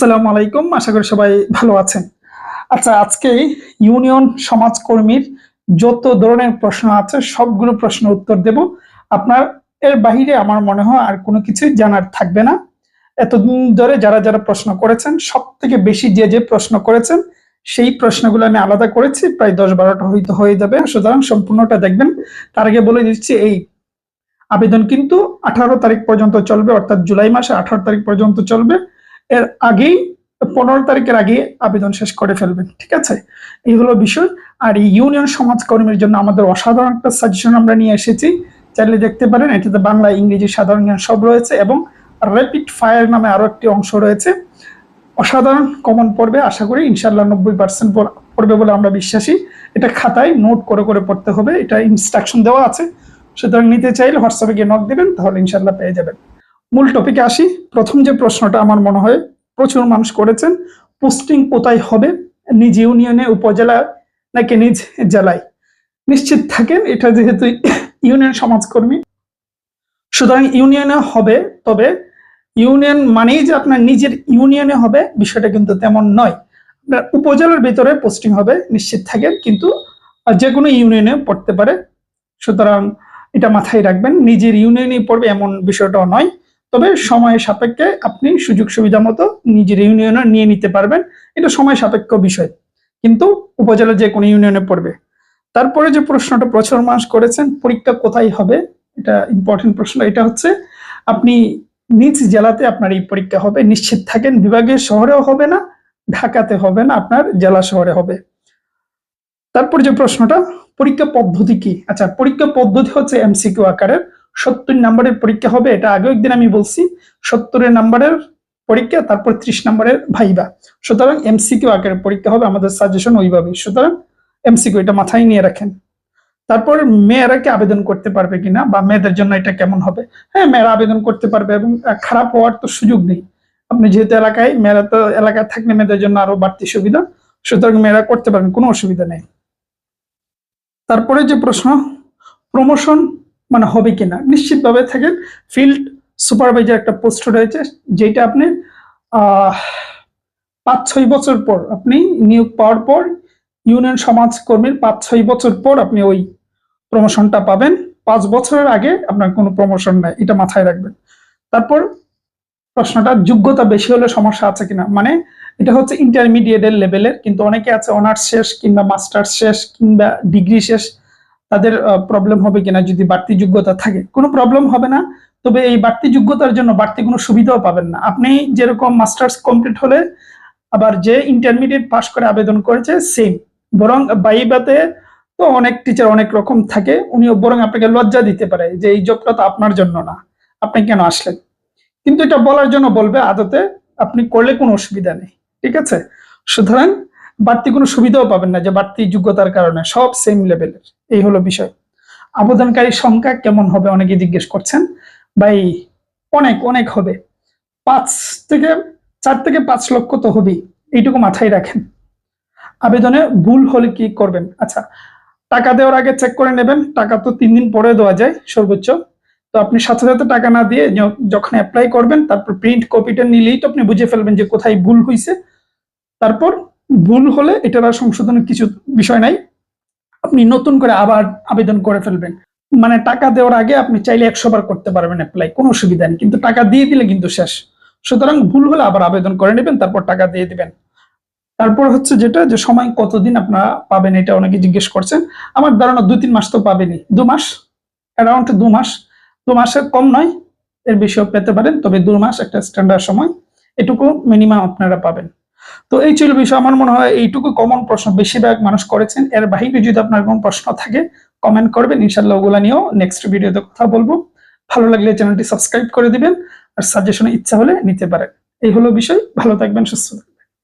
আসসালামু আলাইকুম, আশা করি সবাই ভালো আছেন। আচ্ছা আজকে ইউনিয়ন সমাজকর্মীর যত ধরনের প্রশ্ন আছে, সবগুলো প্রশ্ন উত্তর দেব। আপনার, এর বাহিরে আমার মনে হয় আর কোনো কিছু জানার থাকবে না। এতদিন ধরে যারা যারা প্রশ্ন করেছেন সব থেকে বেশি যে যে প্রশ্ন করেছেন, সেই প্রশ্নগুলো আমি আলাদা করেছি, প্রায় দশ বারোটা হয়তো হয়ে যাবে। সুতরাং সম্পূর্ণটা দেখবেন। তার আগে বলে দিচ্ছি, এই আবেদন কিন্তু আঠারো তারিখ পর্যন্ত চলবে, অর্থাৎ জুলাই মাসে আঠারো তারিখ পর্যন্ত চলবে। এর আগেই, পনেরো তারিখের আগে আবেদন শেষ করে ফেলবেন, ঠিক আছে? এই হলো বিষয়। আর এই ইউনিয়ন সমাজকর্মীর জন্য আমাদের অসাধারণ একটা সাজেশন আমরা নিয়ে এসেছি। চাইলে দেখতে পারেন, এটাতে বাংলা, ইংরেজি, সাধারণ জ্ঞান সব রয়েছে এবং র্যাপিড ফায়ার নামে আরও একটি অংশ রয়েছে। অসাধারণ কমন পড়বে, আশা করি ইনশাল্লাহ নব্বই পার্সেন্ট পড়বে বলে আমরা বিশ্বাসী। এটা খাতায় নোট করে করে পড়তে হবে, এটা ইনস্ট্রাকশন দেওয়া আছে। সুতরাং নিতে চাইলে হোয়াটসঅ্যাপে গিয়ে নক দেবেন, তাহলে ইনশাল্লাহ পেয়ে যাবেন। মূল টপিকে আসি। প্রথম যে প্রশ্নটা আমার মনে হয়, প্রচুর মানুষ করেছেন পোস্টিং কোথায় হবে? নিজ ইউনিয়নে উপজেলা নাকি নিজ জেলায়? নিশ্চিত থাকেন, এটা যেহেতু ইউনিয়ন সমাজকর্মী। সুতরাং ইউনিয়নে হবে, তবে ইউনিয়ন মানেই যে আপনার নিজের ইউনিয়নে হবে, বিষয়টা কিন্তু তেমন নয়। আপনার উপজেলার ভিতরে পোস্টিং হবে, নিশ্চিত থাকেন, কিন্তু যে কোনো ইউনিয়নে পড়তে পারে। সুতরাং এটা মাথায় রাখবেন, নিজের ইউনিয়নে পড়বে এমন বিষয়টাও নয়। তবে সময় সাপেক্ষে আপনি সুযোগ সুবিধা মতো নিজের ইউনিয়নে নিয়ে নিতে পারবেন। এটা সময় সাপেক্ষ বিষয়, কিন্তু উপজেলা যে কোনো ইউনিয়নে পড়বে। তারপরে যে প্রশ্নটা প্রচুর মাস করেছেন, পরীক্ষা কোথায় হবে? এটা ইম্পর্টেন্ট প্রশ্ন। এটা হচ্ছে, আপনি নিজ জেলাতে আপনার এই পরীক্ষা হবে। নিশ্চিত থাকেন, বিভাগীয় শহরেও হবে না, ঢাকাতে হবে না, আপনার জেলা শহরে হবে। তারপর যে প্রশ্নটা, পরীক্ষা পদ্ধতি কি? আচ্ছা পরীক্ষা পদ্ধতি হচ্ছে এমসিকিউ আকারের। সত্তর নাম্বারের পরীক্ষা হবে, এটা আগেও একদিন আমি বলছি, সত্তরের নাম্বারের পরীক্ষা, তারপর ত্রিশ নম্বরের ভাইবা। সুতরাং এমসিকিউ আগের পরীক্ষা হবে, আমাদের সাজেশন ওইভাবে সুতরাং এমসিকিউ এটা মাথায় নিয়ে রাখেন। তারপর মেয়েরা কি আবেদন করতে পারবে কিনা, বা মেয়েদের জন্য এটা কেমন হবে? হ্যাঁ মেয়েরা আবেদন করতে পারবে এবং খারাপ হওয়ার তো সুযোগ নেই। আপনি যেহেতু এলাকায়, মেয়েরা তো এলাকায় থাকলে মেয়েদের জন্য আরও বাড়তি সুবিধা, সুতরাং মেয়েরা করতে পারবেন কোনো অসুবিধা নেই। তারপরে যে প্রশ্ন প্রমোশন মানে হবে কিনা? নিশ্চিতভাবে থাকেন। ফিল্ড সুপারভাইজার একটা পোস্ট রয়েছে যেটা আপনি পাঁচ ছয় বছর পর আপনি নিয়োগ পাওয়ার পর ইউনিয়ন সমাজ কর্মীর পাঁচ ছয় বছর পর আপনি ওই প্রমোশনটা পাবেন। পাঁচ বছরের আগে আপনার কোনো প্রমোশন নাই, এটা মাথায় রাখবেন। তারপর প্রশ্নটা, যোগ্যতা বেশি হলে সমস্যা আছে কিনা? মানে এটা হচ্ছে ইন্টারমিডিয়েটের লেভেলের কিন্তু অনেকে আছে অনার্স শেষ কিংবা মাস্টার্স শেষ কিংবা ডিগ্রি শেষ। তাদের প্রবলেম হবে কিনা, যদি বাড়তি যোগ্যতা থাকে। কোনো প্রবলেম হবে না, তবে এই বাড়তি যোগ্যতার জন্য বাড়তি কোনো সুবিধাও পাবেন না। আপনি যেরকম মাস্টার্স কমপ্লিট হলে, আবার যে ইন্টারমিডিয়েট পাস করে আবেদন করেছে সেম বরং বাইবাতে তো অনেক টিচার অনেক রকম থাকে উনি বরং আপনাকে লজ্জা দিতে পারে যে এই জবটা তো আপনার জন্য না। আপনি কেন আসলেন? কিন্তু এটা বলার জন্য বলবে আদতে, আপনি করলে কোনো অসুবিধা নেই। ঠিক আছে? সুতরাং বাড়তি কোনো সুবিধাও পাবেন না, যে বাড়তি যোগ্যতার কারণে, সব সেম লেভেলের এই হলো বিষয়। আবেদনকারী সংখ্যা কেমন হবে অনেকে জিজ্ঞেস করছেন। ভাই, অনেক অনেক হবে। পাঁচ থেকে, চার থেকে পাঁচ লক্ষ তো হবেই, এইটুকু মাথায় রাখেন। আবেদনে ভুল হলে কি করবেন? আচ্ছা টাকা দেওয়ার আগে চেক করে নেবেন, টাকা তো তিন দিন পরে দেওয়া যায়, সর্বোচ্চ। তো আপনি সাথে সাথে টাকা না দিয়ে যখন অ্যাপ্লাই করবেন, তারপর প্রিন্ট কপিটা নিলেই তো আপনি বুঝে ফেলবেন যে কোথায় ভুল হয়েছে তারপর ভুল হলে এটার আর সংশোধনের কিছু বিষয় নাই। আপনি নতুন করে আবার আবেদন করে ফেলবেন। মানে টাকা দেওয়ার আগে আপনি চাইলে একশো বার করতে পারবেন অ্যাপ্লাই কোনো অসুবিধা নেই। কিন্তু টাকা দিয়ে দিলে কিন্তু শেষ। সুতরাং ভুল হলে আবার আবেদন করে নেবেন, তারপর টাকা দিয়ে দিবেন। তারপর হচ্ছে যেটা, যে সময় কতদিন আপনারা পাবেন এটা অনেকে জিজ্ঞেস করছেন। আমার ধারণা দুই তিন মাস তো পাবেনি দু মাস? অ্যারাউন্ড দু মাস। দু মাসের কম নয়, এর বেশিও পেতে পারেন। তবে দু মাস একটা স্ট্যান্ডার্ড সময়। এটুকু মিনিমাম আপনারা পাবেন। তো এই ছিল বিষয়। আমার মনে হয় এইটুকু কমন প্রশ্ন বেশিরভাগ মানুষ করেছেন। এর বাহিরে যদি আপনার কোন প্রশ্ন থাকে কমেন্ট করবেন। ইনশাল্লাহ ওগুলো নিয়েও নেক্সট ভিডিওতে কথা বলব। ভালো লাগলে চ্যানেলটি সাবস্ক্রাইব করে দিবেন। আর সাজেশনে ইচ্ছা হলে নিতে পারেন। এই হলো বিষয়। ভালো থাকবেন, সুস্থ